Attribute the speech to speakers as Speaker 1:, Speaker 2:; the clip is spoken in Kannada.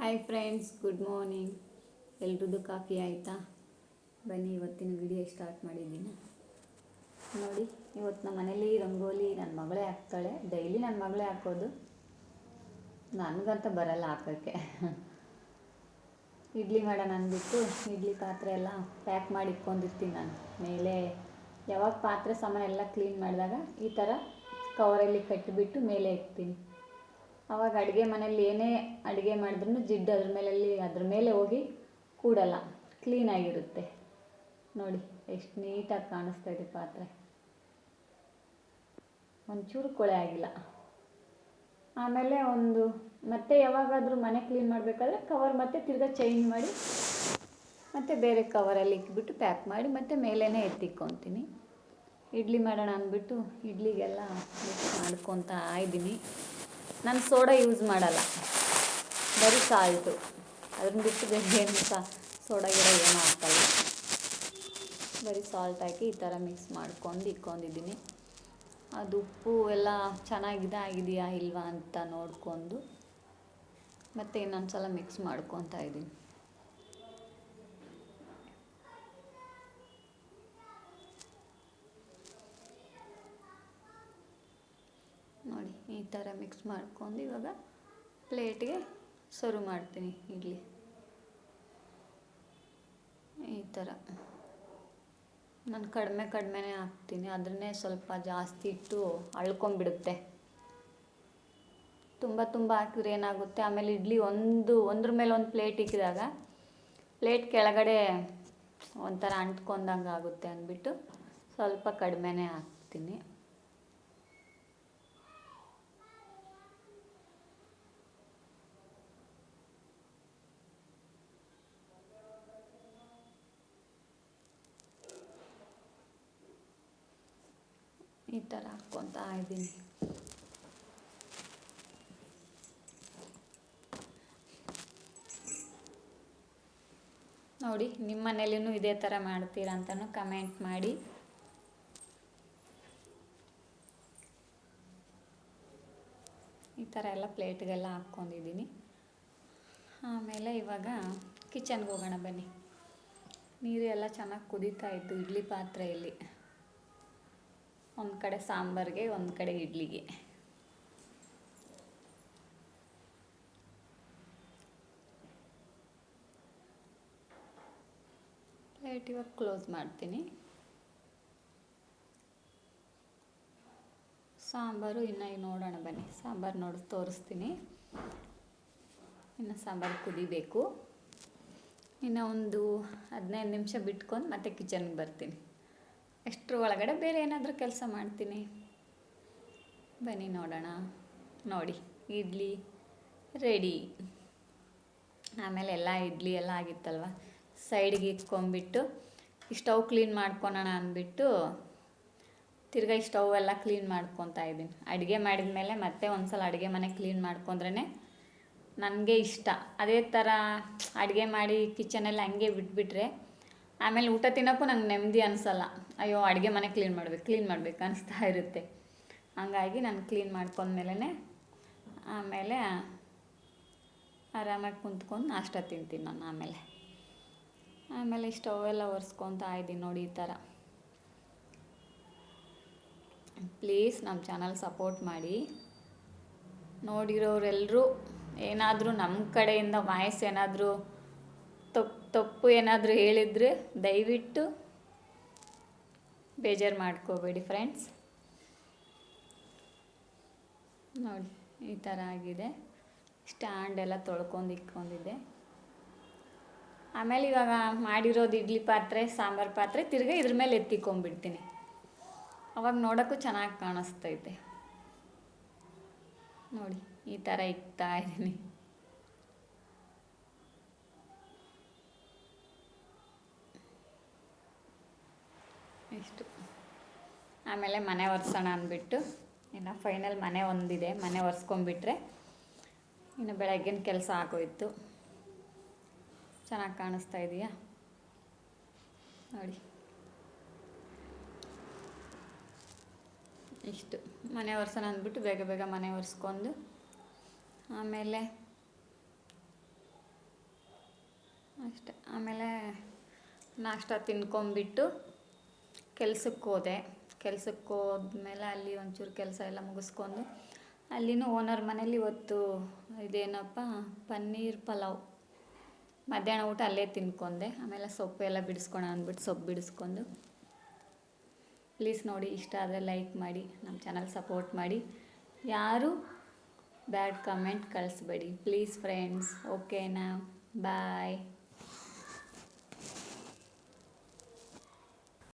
Speaker 1: ಹಾಯ್ ಫ್ರೆಂಡ್ಸ್ ಗುಡ್ ಮಾರ್ನಿಂಗ್ ಎಲ್ರದ್ದು ಕಾಫಿ ಆಯಿತಾ? ಬನ್ನಿ, ಇವತ್ತಿನ ವಿಡಿಯೋ ಸ್ಟಾರ್ಟ್ ಮಾಡಿದ್ದೀನಿ. ನೋಡಿ, ಇವತ್ತು ನಮ್ಮ ಮನೇಲಿ ರಂಗೋಲಿ ನನ್ನ ಮಗಳೇ ಹಾಕ್ತಾಳೆ. ಡೈಲಿ ನನ್ನ ಮಗಳೇ ಹಾಕೋದು. ನನಗಂತ ಬರಲ್ಲ ಹಾಕೋಕ್ಕೆ ಇಡ್ಲಿ ಮಾಡೋಣ ಅಂದ್ಬಿಟ್ಟು ಇಡ್ಲಿ ಪಾತ್ರೆ ಎಲ್ಲ ಪ್ಯಾಕ್ ಮಾಡಿ ಇಟ್ಕೊಂಡಿರ್ತೀನಿ ನಾನು. ಮೇಲೆ ಯಾವಾಗ ಪಾತ್ರೆ ಸಾಮಾನು ಎಲ್ಲ ಕ್ಲೀನ್ ಮಾಡಿದಾಗ ಈ ಥರ ಕವರಲ್ಲಿ ಕಟ್ಟಿಬಿಟ್ಟು ಮೇಲೆ ಇಡ್ತೀನಿ. ಅವಾಗ ಅಡುಗೆ ಮನೆಯಲ್ಲಿ ಏನೇ ಅಡುಗೆ ಮಾಡಿದ್ರೂ ಜಿಡ್ಡು ಅದ್ರ ಮೇಲಲ್ಲಿ, ಅದ್ರ ಮೇಲೆ ಹೋಗಿ ಕೂಡಲ್ಲ ಕ್ಲೀನಾಗಿರುತ್ತೆ ನೋಡಿ, ಎಷ್ಟು ನೀಟಾಗಿ ಕಾಣಿಸ್ತಾ ಇದೆ ಪಾತ್ರೆ. ಒಂಚೂರು ಕೊಳೆ ಆಗಿಲ್ಲ. ಆಮೇಲೆ ಒಂದು, ಮತ್ತೆ ಯಾವಾಗಾದರೂ ಮನೆ ಕ್ಲೀನ್ ಮಾಡಬೇಕಾದ್ರೆ ಕವರ್ ಮತ್ತೆ ತಿರ್ಗಾ ಚೇಂಜ್ ಮಾಡಿ, ಮತ್ತೆ ಬೇರೆ ಕವರಲ್ಲಿ ಇಟ್ಬಿಟ್ಟು ಪ್ಯಾಕ್ ಮಾಡಿ, ಮತ್ತೆ ಮೇಲೇ ಎತ್ತಿಕ್ಕೊತೀನಿ ಇಡ್ಲಿ ಮಾಡೋಣ ಅಂದ್ಬಿಟ್ಟು ಇಡ್ಲಿಗೆಲ್ಲ ಮಿಕ್ಸ್ ಮಾಡ್ಕೊತಾ ಇದ್ದೀನಿ. ನಾನು ಸೋಡಾ ಯೂಸ್ ಮಾಡಲ್ಲ. ಬರೀ ಸಾಲ್ಟು. ಅದನ್ನು ಬಿಟ್ಟು ಏನು ಸಹ ಸೋಡಾ ಗಿಡ ಏನೂ ಹಾಕಲ್ಲ. ಬರೀ ಸಾಲ್ಟ್ ಹಾಕಿ ಈ ಥರ ಮಿಕ್ಸ್ ಮಾಡ್ಕೊಂಡು ಇಟ್ಕೊಂಡಿದ್ದೀನಿ. ಅದು ಉಪ್ಪು ಎಲ್ಲ ಚೆನ್ನಾಗಿದೆ ಆಗಿದೆಯಾ ಇಲ್ವಾ ಅಂತ ನೋಡಿಕೊಂಡು ಮತ್ತು ಇನ್ನೊಂದು ಸಲ ಮಿಕ್ಸ್ ಮಾಡ್ಕೊತಾ ಇದ್ದೀನಿ ನೋಡಿ ಈ ಥರ ಮಿಕ್ಸ್ ಮಾಡ್ಕೊಂಡು ಇವಾಗ ಪ್ಲೇಟ್ಗೆ ಸರ್ವ್ ಮಾಡ್ತೀನಿ ಇಡ್ಲಿ. ಈ ಥರ. ನಾನು ಕಡಿಮೆ ಕಡಿಮೆನೇ ಹಾಕ್ತೀನಿ. ಅದನ್ನೇ ಸ್ವಲ್ಪ ಜಾಸ್ತಿ ಇಟ್ಟು ಅಳ್ಕೊಂಬಿಡುತ್ತೆ ತುಂಬ ತುಂಬ ಹಾಕಿದ್ರೆ ಏನಾಗುತ್ತೆ? ಆಮೇಲೆ ಇಡ್ಲಿ ಒಂದು, ಒಂದ್ರ ಮೇಲೆ ಒಂದು ಪ್ಲೇಟ್ ಇಕ್ಕಿದಾಗ ಪ್ಲೇಟ್ ಕೆಳಗಡೆ ಒಂಥರ ಅಂಟ್ಕೊಂಡಂಗೆ ಆಗುತ್ತೆ ಅಂದ್ಬಿಟ್ಟು ಸ್ವಲ್ಪ ಕಡಿಮೆನೇ ಹಾಕ್ತೀನಿ. ಈ ಥರ ಹಾಕ್ಕೊತಾ ಇದ್ದೀನಿ. ನೋಡಿ, ನಿಮ್ಮ ಮನೇಲಿನೂ ಇದೇ ಥರ ಮಾಡ್ತೀರಾ ಅಂತಲೂ ಕಮೆಂಟ್ ಮಾಡಿ. ಈ ಥರ ಎಲ್ಲ ಪ್ಲೇಟ್ಗೆಲ್ಲ ಹಾಕ್ಕೊಂಡಿದ್ದೀನಿ. ಆಮೇಲೆ ಇವಾಗ ಕಿಚನ್ಗೆ ಹೋಗೋಣ ಬನ್ನಿ. ನೀರು ಎಲ್ಲ ಚೆನ್ನಾಗಿ ಕುದೀತಾ ಇತ್ತು, ಇಡ್ಲಿ ಪಾತ್ರೆಯಲ್ಲಿ. ಒಂದು ಕಡೆ ಸಾಂಬಾರಿಗೆ, ಒಂದು ಕಡೆ ಇಡ್ಲಿಗೆ. ಪ್ಲೇಟ್ ಇವಾಗ ಕ್ಲೋಸ್ ಮಾಡ್ತೀನಿ. ಸಾಂಬಾರು ಇನ್ನು ನೋಡೋಣ ಬನ್ನಿ. ಸಾಂಬಾರು ನೋಡಿ, ತೋರಿಸ್ತೀನಿ. ಇನ್ನು ಸಾಂಬಾರು ಕುದಿಬೇಕು. ಇನ್ನು ಒಂದು ಹದಿನೈದು ನಿಮಿಷ ಬಿಟ್ಕೊಂಡು ಮತ್ತೆ ಕಿಚನ್ಗೆ ಬರ್ತೀನಿ. ಅಷ್ಟರ ಒಳಗಡೆ ಬೇರೆ ಏನಾದರೂ ಕೆಲಸ ಮಾಡ್ತೀನಿ. ಬನ್ನಿ ನೋಡೋಣ. ನೋಡಿ, ಇಡ್ಲಿ ರೆಡಿ. ಆಮೇಲೆ ಎಲ್ಲ ಇಡ್ಲಿ ಎಲ್ಲ ಆಗಿತ್ತಲ್ವ? ಸೈಡ್ಗೆ ಇಟ್ಕೊಂಬಿಟ್ಟು ಈ ಸ್ಟವ್ ಕ್ಲೀನ್ ಮಾಡ್ಕೊಳೋಣ ಅಂದ್ಬಿಟ್ಟು ತಿರ್ಗಾ ಈ ಸ್ಟವ್ ಎಲ್ಲ ಕ್ಲೀನ್ ಮಾಡ್ಕೊತಾ ಇದ್ದೀನಿ. ಅಡುಗೆ ಮಾಡಿದ ಮೇಲೆ ಮತ್ತೆ ಒಂದು ಸಲ ಅಡುಗೆ ಮನೆ ಕ್ಲೀನ್ ಮಾಡ್ಕೊಂಡ್ರೆ ನನಗೆ ಇಷ್ಟ. ಅದೇ ಥರ ಅಡುಗೆ ಮಾಡಿ ಕಿಚನಲ್ಲಿ ಹಂಗೆ ಬಿಟ್ಬಿಟ್ರೆ ಆಮೇಲೆ ಊಟ ತಿನ್ನೋಕ್ಕೂ ನಂಗೆ ನೆಮ್ಮದಿ ಅನಿಸಲ್ಲ. ಅಯ್ಯೋ, ಅಡುಗೆ ಮನೆ ಕ್ಲೀನ್ ಮಾಡ್ಬೇಕು ಕ್ಲೀನ್ ಮಾಡ್ಬೇಕು ಅನಿಸ್ತಾ ಇರುತ್ತೆ. ಹಂಗಾಗಿ ನಾನು ಕ್ಲೀನ್ ಮಾಡ್ಕೊಂಡ್ಮೇಲೆ ಆಮೇಲೆ ಆರಾಮಾಗಿ ಕುಂತ್ಕೊಂಡು ನಾಷ್ಟ ತಿಂತೀನಿ ನಾನು ಆಮೇಲೆ. ಆಮೇಲೆ ಸ್ಟವ್ ಎಲ್ಲ ಒರೆಸ್ಕೊತಾ ಇದ್ದೀನಿ ನೋಡಿ ಈ ಥರ. ಪ್ಲೀಸ್ ನಮ್ಮ ಚಾನಲ್ ಸಪೋರ್ಟ್ ಮಾಡಿ. ನೋಡಿರೋರೆಲ್ಲರೂ ಏನಾದರೂ ನಮ್ಮ ಕಡೆಯಿಂದ ವಾಯ್ಸ್ ಏನಾದರೂ ತಪ್ಪು ತಪ್ಪು ಏನಾದರೂ ಹೇಳಿದರೆ ದಯವಿಟ್ಟು ಬೇಜಾರು ಮಾಡ್ಕೋಬೇಡಿ ಫ್ರೆಂಡ್ಸ್ ನೋಡಿ, ಈ ಥರ ಆಗಿದೆ. ಸ್ಟ್ಯಾಂಡ್ ಎಲ್ಲ ತೊಳ್ಕೊಂಡು ಇಟ್ಕೊಂಡಿದ್ದೆ. ಆಮೇಲೆ ಇವಾಗ ಮಾಡಿರೋದು ಇಡ್ಲಿ ಪಾತ್ರೆ, ಸಾಂಬಾರು ಪಾತ್ರೆ ತಿರ್ಗಿ ಇದ್ರ ಮೇಲೆ ಎತ್ತಿಕೊಂಡ್ಬಿಡ್ತೀನಿ. ಅವಾಗ ನೋಡೋಕ್ಕೂ ಚೆನ್ನಾಗಿ ಕಾಣಿಸ್ತೈತೆ. ನೋಡಿ, ಈ ಥರ ಇಡ್ತಾ ಇದ್ದೀನಿ. ಇಷ್ಟು. ಆಮೇಲೆ ಮನೆ ಒರೆಸೋಣ ಅಂದ್ಬಿಟ್ಟು, ಇನ್ನು ಫೈನಲ್ ಮನೆ ಒಂದಿದೆ, ಮನೆ ಒರೆಸ್ಕೊಂಡ್ಬಿಟ್ರೆ ಇನ್ನು ಬೆಳಗ್ಗಿನ ಕೆಲಸ ಆಗೋಯ್ತು. ಚೆನ್ನಾಗಿ ಕಾಣಿಸ್ತಾ ಇದೆಯಾ? ನೋಡಿ. ಇಷ್ಟು. ಮನೆ ಒರೆಸೋಣ ಅಂದ್ಬಿಟ್ಟು ಬೇಗ ಬೇಗ ಮನೆ ಒರೆಸ್ಕೊಂಡು, ಆಮೇಲೆ ಅಷ್ಟೆ. ಆಮೇಲೆ ನಾಷ್ಟ ತಿನ್ಕೊಂಬಿಟ್ಟು ಕೆಲ್ಸಕ್ಕೆ ಹೋದೆ. ಕೆಲ್ಸಕ್ಕೆ ಹೋದ್ಮೇಲೆ ಅಲ್ಲಿ ಒಂಚೂರು ಕೆಲಸ ಎಲ್ಲ ಮುಗಿಸ್ಕೊಂಡು ಅಲ್ಲಿನೂ ಓನರ್ ಮನೇಲಿ ಇವತ್ತು ಇದೇನಪ್ಪ, ಪನ್ನೀರ್ ಪಲಾವ್. ಮಧ್ಯಾಹ್ನ ಊಟ ಅಲ್ಲೇ ತಿನ್ಕೊಂಡೆ ಆಮೇಲೆ ಸೊಪ್ಪು ಎಲ್ಲ ಬಿಡಿಸ್ಕೊಳ ಅಂದ್ಬಿಟ್ಟು ಸೊಪ್ಪು ಬಿಡಿಸ್ಕೊಂಡು ಪ್ಲೀಸ್ ನೋಡಿ ಇಷ್ಟ ಆದರೆ ಲೈಕ್ ಮಾಡಿ, ನಮ್ಮ ಚಾನಲ್ ಸಪೋರ್ಟ್ ಮಾಡಿ. ಯಾರು ಬ್ಯಾಡ್ ಕಮೆಂಟ್ ಕಳಿಸ್ಬೇಡಿ. ಪ್ಲೀಸ್ ಫ್ರೆಂಡ್ಸ್, ಓಕೆನಾ? ಬಾಯ್.